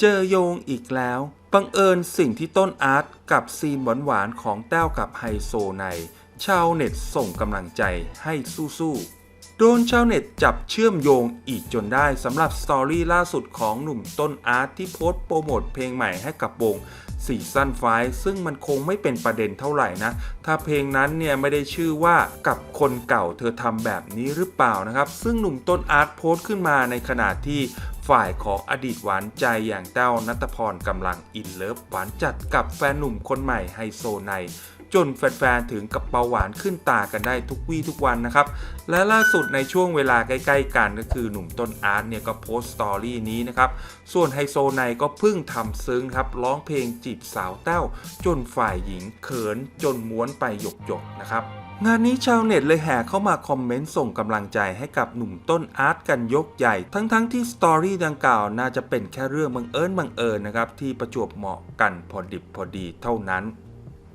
เจอโยงอีกแล้ว บังเอิญสิ่งที่ต้นอาร์ตกับซีนหวานๆของแต้วกับไฮโซใน ชาวเน็ตส่งกำลังใจให้สู้ๆ โดนชาวเน็ตจับเชื่อมโยงอีกจนได้สำหรับสตอรี่ล่าสุดของหนุ่มต้นอาร์ตที่โพสต์โปรโมทเพลงใหม่ให้กับวงซีซั่นไฟซึ่งมันคงไม่เป็นประเด็นเท่าไหร่นะ ถ้าเพลงนั้นเนี่ยไม่ได้ชื่อว่ากับคนเก่าเธอทำแบบนี้หรือเปล่านะครับ ซึ่งหนุ่มต้นอาร์ตโพสต์ขึ้นมาในขณะที่ฝ่ายของอดีตหวานใจอย่างแต้วนัทพรกำลังอินเลิฟหวานจัดกับแฟนหนุ่มคนใหม่ไฮโซใน จนแฟนๆถึงกับเบาหวานขึ้นตากันได้ทุกวี่ทุกวันนะครับ และล่าสุดในช่วงเวลาใกล้ ๆ กันก็คือหนุ่มต้นอาร์ตเนี่ยก็โพสต์สตอรี่นี้นะครับ ส่วนไฮโซไนก็เพิ่งทำซึ้งครับร้องเพลงจีบสาวแต้วจนฝ่ายหญิงเขินจนม้วนไปหยกๆนะครับงานนี้ชาวเน็ตเลยแห่เข้ามาคอมเมนต์ส่งกำลังใจให้กับหนุ่มต้นอาร์ตกันยกใหญ่ ทั้งๆที่สตอรี่ดังกล่าวน่าจะเป็นแค่เรื่องบังเอิญบังเอิญนะครับที่ประจวบเหมาะกันพอดิบพอดีเท่านั้น